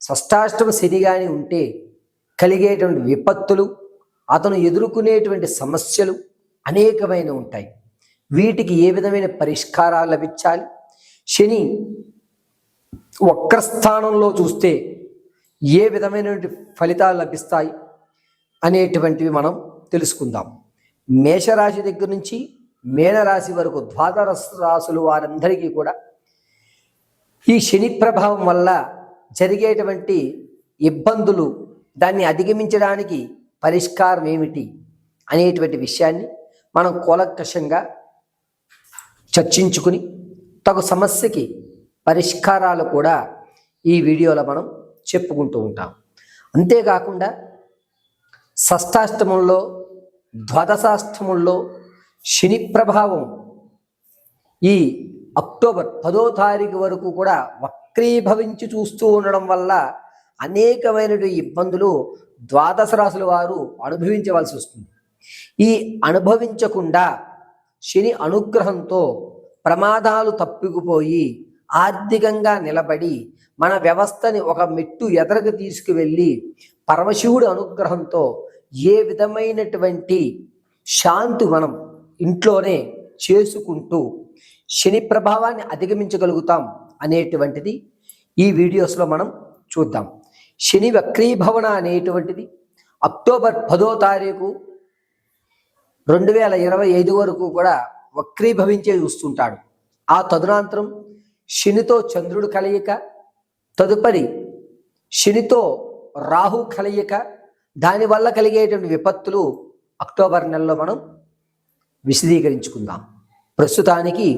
షష్టాష్టమ శని కానీ ఉంటే కలిగేటువంటి విపత్తులు అతను ఎదుర్కొనేటువంటి సమస్యలు అనేకమైన ఉంటాయి. వీటికి ఏ విధమైన పరిష్కారాలు లభించాలి? శని వక్రస్థానంలో చూస్తే ఏ విధమైనటువంటి ఫలితాలు లభిస్తాయి అనేటువంటివి మనం తెలుసుకుందాం. మేషరాశి దగ్గర నుంచి మేనరాశి వరకు ద్వాదశ రాశులు వారందరికీ కూడా ఈ శని ప్రభావం వల్ల జరిగేటువంటి ఇబ్బందులు దాన్ని అధిగమించడానికి పరిష్కారం ఏమిటి అనేటువంటి విషయాన్ని మనం కూలంకషంగా చర్చించుకుని తగు సమస్యకి పరిష్కారాలు కూడా ఈ వీడియోలో మనం చెప్పుకుంటూ ఉంటాం. అంతేకాకుండా షష్టాష్టమంలో ద్వాదశాష్టమంలో శని ప్రభావం ఈ అక్టోబర్ పదో తారీఖు వరకు కూడా వక్రీభవించి చూస్తూ ఉండడం వల్ల అనేకమైనటువంటి ఇబ్బందులు ద్వాదశ రాశుల వారు అనుభవించవలసి వస్తుంది. ఈ అనుభవించకుండా శని అనుగ్రహంతో ప్రమాదాలు తప్పిపోయి ఆర్థికంగా నిలబడి మన వ్యవస్థని ఒక మెట్టు ఎదరకు తీసుకువెళ్ళి పరమశివుడి అనుగ్రహంతో ఏ విధమైనటువంటి శాంతి మనం ఇంట్లోనే చేసుకుంటూ శని ప్రభావాన్ని అధిగమించగలుగుతాం. అనేటువంటిది ఈ వీడియోస్లో మనం చూద్దాం. శని వక్రీభవన అనేటువంటిది అక్టోబర్ పదో తారీఖు రెండు వేల ఇరవై ఐదు వరకు కూడా వక్రీభవించే చూస్తుంటాడు. ఆ తదునంతరం శనితో చంద్రుడు కలయిక తదుపరి శనితో రాహు కలయిక దానివల్ల కలిగేటువంటి విపత్తులు అక్టోబర్ నెలలో మనం విశదీకరించుకుందాం. ప్రస్తుతానికి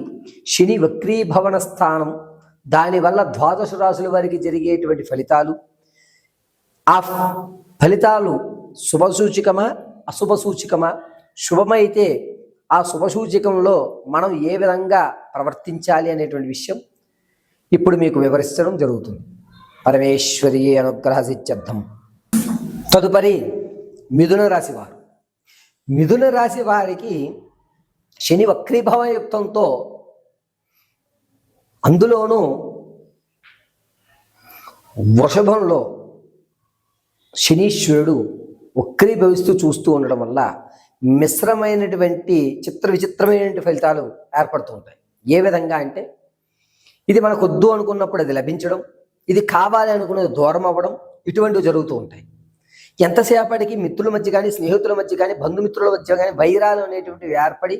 శని వక్రీభవన స్థానం దానివల్ల ద్వాదశ రాశుల వారికి జరిగేటువంటి ఫలితాలు. ఆ ఫలితాలు శుభసూచికమా? అశుభసూచికమా? శుభమైతే ఆ శుభసూచికంలో మనం ఏ విధంగా ప్రవర్తించాలి అనేటువంటి విషయం ఇప్పుడు మీకు వివరించడం జరుగుతుంది. పరమేశ్వరి అనుగ్రహ సిత్యర్థం తదుపరి మిథున రాశి వారు. మిథున రాశి వారికి శని వక్రీభవయుక్తంతో అందులోనూ వృషభంలో శనీశ్వరుడు వక్రీభవిస్తూ చూస్తూ ఉండడం వల్ల మిశ్రమైనటువంటి చిత్ర విచిత్రమైనటువంటి ఫలితాలు ఏర్పడుతూ ఉంటాయి. ఏ విధంగా అంటే ఇది మనకు వద్దు అనుకున్నప్పుడు అది లభించడం ఇది కావాలి అనుకున్నది దూరం అవ్వడం ఇటువంటివి జరుగుతూ ఉంటాయి. ఎంతసేపటికి మిత్రుల మధ్య కానీ స్నేహితుల మధ్య కానీ బంధుమిత్రుల మధ్య కానీ వైరాలు అనేటువంటివి ఏర్పడి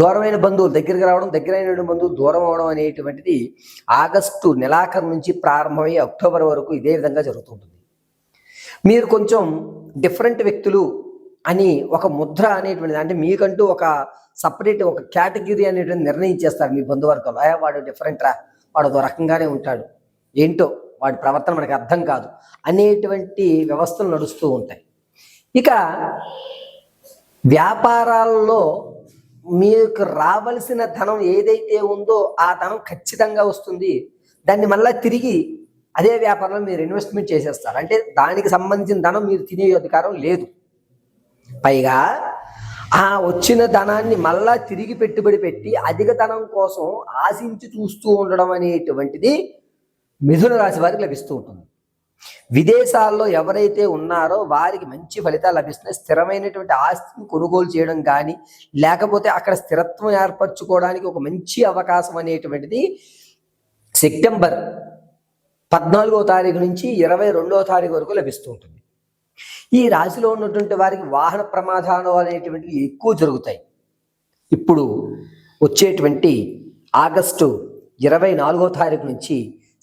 దూరమైన బంధువులు దగ్గరికి రావడం దగ్గరైన బంధువులు దూరం అవడం అనేటువంటిది ఆగస్టు నెలాఖరు నుంచి ప్రారంభమై అక్టోబర్ వరకు ఇదే విధంగా జరుగుతుంటుంది. మీరు కొంచెం డిఫరెంట్ వ్యక్తులు అని ఒక ముద్ర అనేటువంటిది అంటే మీకంటూ ఒక సపరేట్ ఒక కేటగిరీ అనేటువంటి నిర్ణయించేస్తారు మీ బంధువర్గంలో. అయ్యా వాడు డిఫరెంట్ రా వాడు ఒక రకంగానే ఉంటాడు. ఏంటో వాడి ప్రవర్తన మనకి అర్థం కాదు అనేటువంటి వ్యవస్థలు నడుస్తూ ఉంటాయి. ఇక వ్యాపారాల్లో మీకు రావలసిన ధనం ఏదైతే ఉందో ఆ ధనం ఖచ్చితంగా వస్తుంది. దాన్ని మళ్ళీ తిరిగి అదే వ్యాపారంలో మీరు ఇన్వెస్ట్మెంట్ చేసేస్తారు. అంటే దానికి సంబంధించిన ధనం మీరు తినే అధికారం లేదు. పైగా ఆ వచ్చిన ధనాన్ని మళ్ళా తిరిగి పెట్టుబడి పెట్టి అధిక ధనం కోసం ఆశించి చూస్తూ ఉండడం అనేటువంటిది మిథున రాశి వారికి లభిస్తూ ఉంటుంది. విదేశాల్లో ఎవరైతే ఉన్నారో వారికి మంచి ఫలితాలు లభిస్తున్నాయి. స్థిరమైనటువంటి ఆస్తిని కొనుగోలు చేయడం కానీ లేకపోతే అక్కడ స్థిరత్వం ఏర్పరచుకోవడానికి ఒక మంచి అవకాశం అనేటువంటిది సెప్టెంబర్ పద్నాలుగో తారీఖు నుంచి ఇరవై రెండవ తారీఖు వరకు లభిస్తూ ఉంటుంది. ఈ రాశిలో ఉన్నటువంటి వారికి వాహన ప్రమాదాలు అనేటువంటివి ఎక్కువ జరుగుతాయి. ఇప్పుడు వచ్చేటువంటి ఆగస్టు ఇరవై నాలుగో తారీఖు నుంచి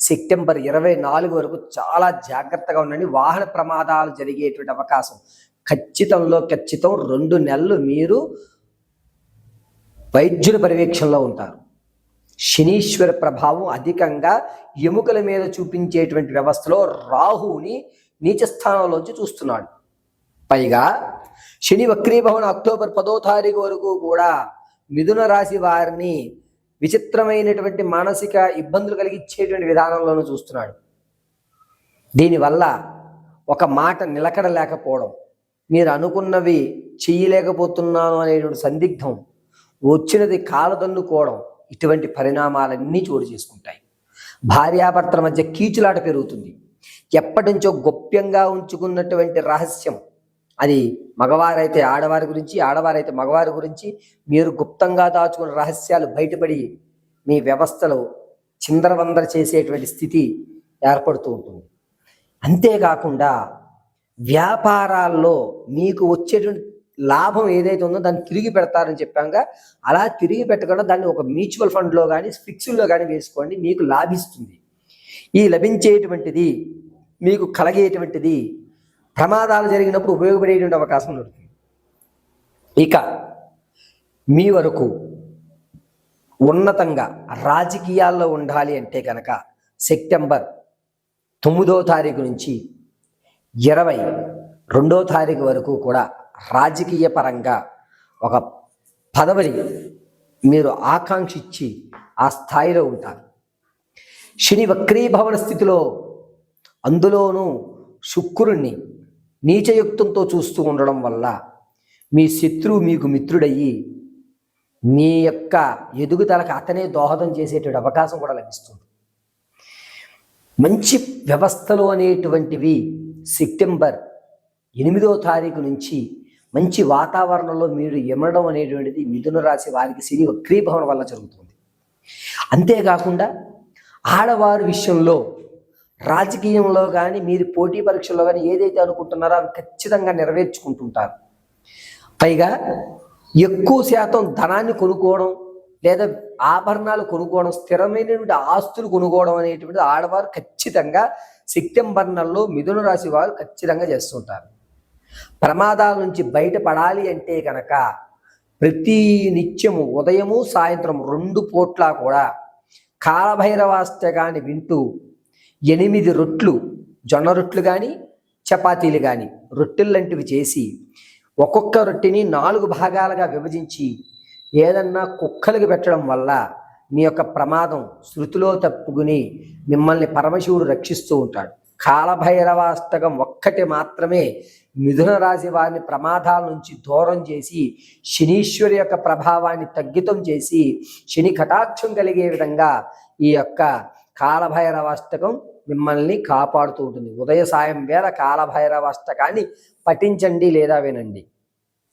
సెప్టెంబర్ ఇరవై నాలుగు వరకు చాలా జాగ్రత్తగా ఉండండి. వాహన ప్రమాదాలు జరిగేటువంటి అవకాశం ఖచ్చితంలో ఖచ్చితం రెండు నెలలు మీరు వైద్యుల పర్యవేక్షణలో ఉంటారు. శనీశ్వర ప్రభావం అధికంగా ఎముకల మీద చూపించేటువంటి వ్యవస్థలో రాహువుని నీచస్థానంలోంచి చూస్తున్నాడు. పైగా శని వక్రీభవన అక్టోబర్ పదో తారీఖు వరకు కూడా మిథున రాశి వారిని విచిత్రమైనటువంటి మానసిక ఇబ్బందులు కలిగించేటువంటి విధానంలోనూ చూస్తున్నాడు. దీనివల్ల ఒక మాట నిలకడ లేకపోవడం మీరు అనుకున్నవి చేయలేకపోతున్నాను అనేటువంటి సందిగ్ధం వచ్చినది కాలదన్నుకోవడం ఇటువంటి పరిణామాలన్నీ చోటు చేసుకుంటాయి. భార్యాభర్తల మధ్య కీచులాట పెరుగుతుంది. ఎప్పటి నుంచో గోప్యంగా ఉంచుకున్నటువంటి రహస్యం అది మగవారైతే ఆడవారి గురించి ఆడవారైతే మగవారి గురించి మీరు గుప్తంగా దాచుకున్న రహస్యాలు బయటపడి మీ వ్యవస్థలో చిందరవందర చేసేటువంటి స్థితి ఏర్పడుతూ ఉంటుంది. అంతేకాకుండా వ్యాపారాల్లో మీకు వచ్చేటువంటి లాభం ఏదైతే ఉందో దాన్ని తిరిగి పెడతారని చెప్పాక అలా తిరిగి పెట్టకుండా దాన్ని ఒక మ్యూచువల్ ఫండ్లో కానీ ఫిక్స్డ్లో కానీ వేసుకోండి మీకు లాభిస్తుంది. ఈ లభించేటువంటిది మీకు కలగేటువంటిది ప్రమాదాలు జరిగినప్పుడు ఉపయోగపడేటువంటి అవకాశం ఉంటుంది ఇక మీ వరకు ఉన్నతంగా రాజకీయాల్లో ఉండాలి అంటే కనుక సెప్టెంబర్ తొమ్మిదో తారీఖు నుంచి ఇరవై రెండో తారీఖు వరకు కూడా రాజకీయ పరంగా ఒక పదవిని మీరు ఆకాంక్షించి ఆ స్థాయిలో ఉంటారు. శని వక్రీభవన స్థితిలో అందులోనూ శుక్రుణ్ణి నీచయుక్తంతో చూస్తూ ఉండడం వల్ల మీ శత్రువు మీకు మిత్రుడయ్యి మీ యొక్క ఎదుగుదలకు అతనే దోహదం చేసేటువంటి అవకాశం కూడా లభిస్తుంది. మంచి వ్యవస్థలు అనేటువంటివి సెప్టెంబర్ ఎనిమిదో తారీఖు నుంచి మంచి వాతావరణంలో మీరు ఎమరడం అనేటువంటిది మిథున రాశి వారికి శని వక్రీభవనం వల్ల జరుగుతుంది. అంతేకాకుండా ఆడవారి విషయంలో రాజకీయంలో కానీ మీరు పోటీ పరీక్షల్లో కానీ ఏదైతే అనుకుంటున్నారో అవి ఖచ్చితంగా నెరవేర్చుకుంటుంటారు. పైగా ఎక్కువ శాతం ధనాన్ని కొనుక్కోవడం లేదా ఆభరణాలు కొనుక్కోవడం స్థిరమైనటువంటి ఆస్తులు కొనుక్కోవడం అనేటువంటిది ఆడవారు ఖచ్చితంగా సెప్టెంబర్ నెలలో మిథున రాశి వారు ఖచ్చితంగా చేస్తుంటారు. ప్రమాదాల నుంచి బయటపడాలి అంటే కనుక ప్రతి నిత్యము ఉదయము సాయంత్రం రెండు పూట్ల కూడా కాలభైరవాష్టకాన్ని వింటూ ఎనిమిది రొట్లు జొన్న రొట్లు కానీ చపాతీలు కానీ రొట్టెలు లాంటివి చేసి ఒక్కొక్క రొట్టెని నాలుగు భాగాలుగా విభజించి ఏదన్నా కుక్కలకు పెట్టడం వల్ల మీ యొక్క ప్రమాదం శృతిలో తప్పుకుని మిమ్మల్ని పరమశివుడు రక్షిస్తూ ఉంటాడు. కాలభైరవాష్టకం ఒక్కటి మాత్రమే మిథున రాశి వారిని ప్రమాదాల నుంచి దూరం చేసి శనీశ్వరి యొక్క ప్రభావాన్ని తగ్గితం చేసి శని కటాక్షం కలిగే విధంగా ఈ యొక్క కాలభైరవాష్టకం మిమ్మల్ని కాపాడుతూ ఉంటుంది. ఉదయ సాయం వేళ కాలభైరవాష్టకాన్ని పఠించండి లేదా వినండి.